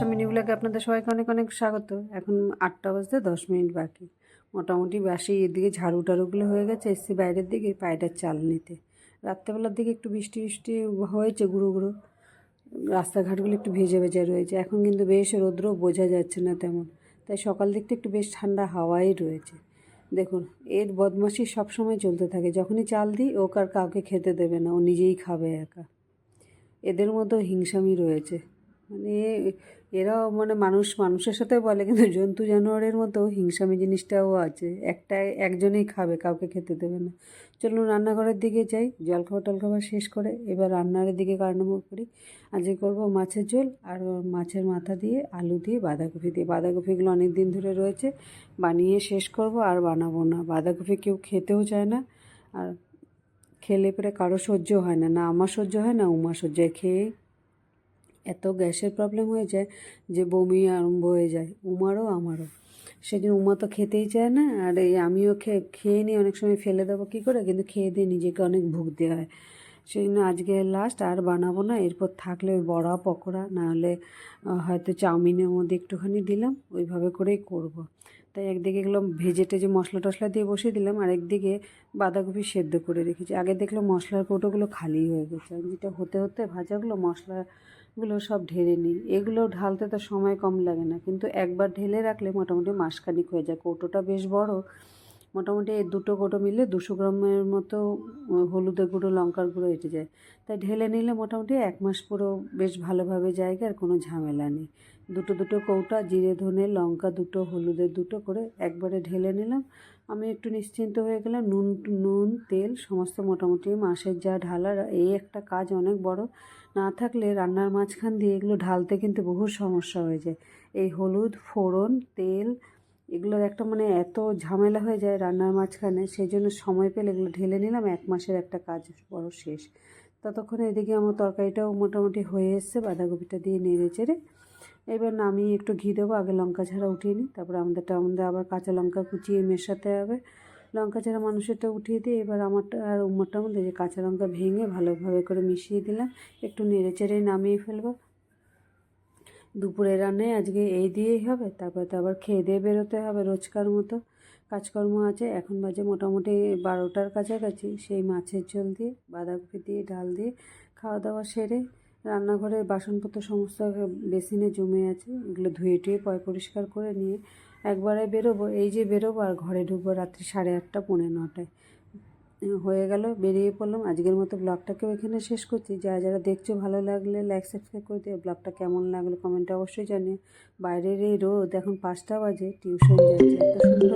বর্ষা মিনিগুলোকে আপনাদের সবাইকে অনেক অনেক স্বাগত। এখন আটটা বাজতে দশ মিনিট বাকি। মোটামুটি বাসি এদিকে ঝাড়ু টাড়ুগুলো হয়ে গেছে, এসছি বাইরের দিকে পায়রার চাল নিতে। রাত্রেবেলার দিকে একটু বৃষ্টি বৃষ্টি হয়েছে গুঁড়ো গুঁড়ো। রাস্তাঘাটগুলো একটু ভেজে ভেজে রয়েছে। এখন কিন্তু বেশ রৌদ্র বোঝা যাচ্ছে না তেমন। তাই সকাল দিকটা একটু বেশ ঠান্ডা হাওয়াই রয়েছে। দেখুন, এর বদমাশি সবসময় চলতে থাকে। যখনই চাল দিই ও কার কাউকে খেতে দেবে না। ও নিজেই খাবে একা। এদের মতো হিংসামি রয়েছে। মানে এরাও মানে মানুষ, মানুষের সাথে বলে কিন্তু জন্তু জানোয়ারের মতো হিংসামি জিনিসটাও আছে। একটা একজনেই খাবে, কাউকে খেতে দেবে না। চলুন রান্নাঘরের দিকে যাই, জল খাবার টল খাবার শেষ করে এবার রান্নার দিকে কারণব করি। আজকে করব মাছের ঝোল আর মাছের মাথা দিয়ে আলু দিয়ে বাঁধাকপি দিয়ে। বাঁধাকপিগুলো অনেক দিন ধরে রয়েছে, বানিয়ে শেষ করব আর বানাবো না। বাঁধাকপি কেউ খেতেও চায় না আর খেলে পরে কারও সহ্য হয় না না আমার সহ্য হয়, না উমা সহ্য খেয়ে গ্যাসের প্রবলেম হয়ে যায় যে বমি আরম্ভ হয়ে যায়, উমারও আমারও সেদিন উমা তো খেতেই চায় না, আর এই আমিও খেয়ে খেয়ে নিই অনেক সময় ফেলে দেবো কী করে, কিন্তু খেয়ে দিয়ে নিজেকে অনেক ভুগতে হয় সেই জন্য আজকে লাস্ট আর বানাবো না, এরপর থাকলে ওই বড়া, পকোড়া, নাহলে হয়তো চাউমিনের মধ্যে একটুখানি দিলাম, ওইভাবে করেই করব। তাই একদিকে এগুলো ভেজে টেজে মশলা টশলা দিয়ে বসিয়ে দিলাম, আর একদিকে বাঁধাকপি সেদ্ধ করে রেখেছি। আগে দেখলাম মশলার কৌটোগুলো খালি হয়ে গেছে, আর যেটা হতে হতে ভাজাগুলো, মশলাগুলো সব ঢেলে নিই। এগুলো ঢালতে তো সময় কম লাগে না, কিন্তু একবার ঢেলে রাখলে মোটামুটি মাসখানিক হয়ে যায়। কৌটোটা বেশ বড় মোটামুটি দুটো কৌটো মিলে দুশো গ্রামের মতো হলুদের গুঁড়ো, লঙ্কার গুঁড়ো এটে যায়। তাই ঢেলে নিলে মোটামুটি এক মাস পুরো বেশ ভালোভাবে জায়গা আর কোনো ঝামেলা নেই। দুটো দুটো কৌটা, জিরে, ধনে, লঙ্কা দুটো, হলুদের দুটো করে একবারে ঢেলে নিলাম। আমি একটু নিশ্চিন্ত হয়ে গেলাম, নুন নুন, তেল সমস্ত মোটামুটি মাছের যা ঢালার, এই একটা কাজ অনেক বড়। না থাকলে রান্নার মাঝখান দিয়ে এগুলো ঢালতে কিন্তু বহু সমস্যা হয়ে যায়। এই হলুদ, ফোড়ন, তেল এগুলোর একটা মানে এত ঝামেলা হয়ে যায় রান্নার মাঝখানে সেই জন্য সময় পেলে এগুলো ঢেলে নিলাম, এক মাসের একটা কাজ বড় শেষ। ততক্ষণে এদিকে আমার তরকারিটাও মোটামুটি হয়ে এসছে, বাঁধাকপিটা দিয়ে নেড়ে চেড়ে। এবার নামিয়ে একটু ঘি দেবো, আগে লঙ্কা ছাড়া উঠিয়ে নিই, তারপরে আমাদেরটা, আমাদের আবার কাঁচা লঙ্কা কুচিয়ে মেশাতে হবে। লঙ্কা ছাড়া মানুষেরটা উঠিয়ে দিয়ে এবার আমারটা আর উম্মারটার মধ্যে যে কাঁচা লঙ্কা ভেঙে ভালোভাবে করে মিশিয়ে দিলাম, একটু নেড়ে চেড়ে নামিয়ে ফেলব। দুপুরে রান্নায় আজকে এই দিয়েই হবে, তারপরে তো আবার খেয়ে দিয়ে বেরোতে হবে রোজকার মতো। কাজকর্ম আছে, এখন বাজে মোটামুটি বারোটার কাছাকাছি। সেই মাছের ঝোল দিয়ে, বাঁধাকপি দিয়ে, ডাল দিয়ে খাওয়া দাওয়া সেরে রান্নাঘরের বাসনপত্র সমস্ত বেসিনে জমে আছে, এগুলো ধুয়ে টুয়ে পয় পরিষ্কার করে নিয়ে একবারে বেরোবো। এই যে বেরোবো আর ঘরে ঢুকবো রাত্রি সাড়ে আটটা, পৌনে নটায়। হয়ে গেল, বেরিয়ে পড়লাম। আজকের মতো ব্লগটাকেও এখানে শেষ করছি। যা যারা দেখছ ভালো লাগলে লাইক সাবস্ক্রাইব করে দিও। ব্লগটা কেমন লাগল কমেন্টে অবশ্যই জানিও। বাইরের এই রোদ, এখন পাঁচটা বাজে টিউশন যাচ্ছে। এত সুন্দর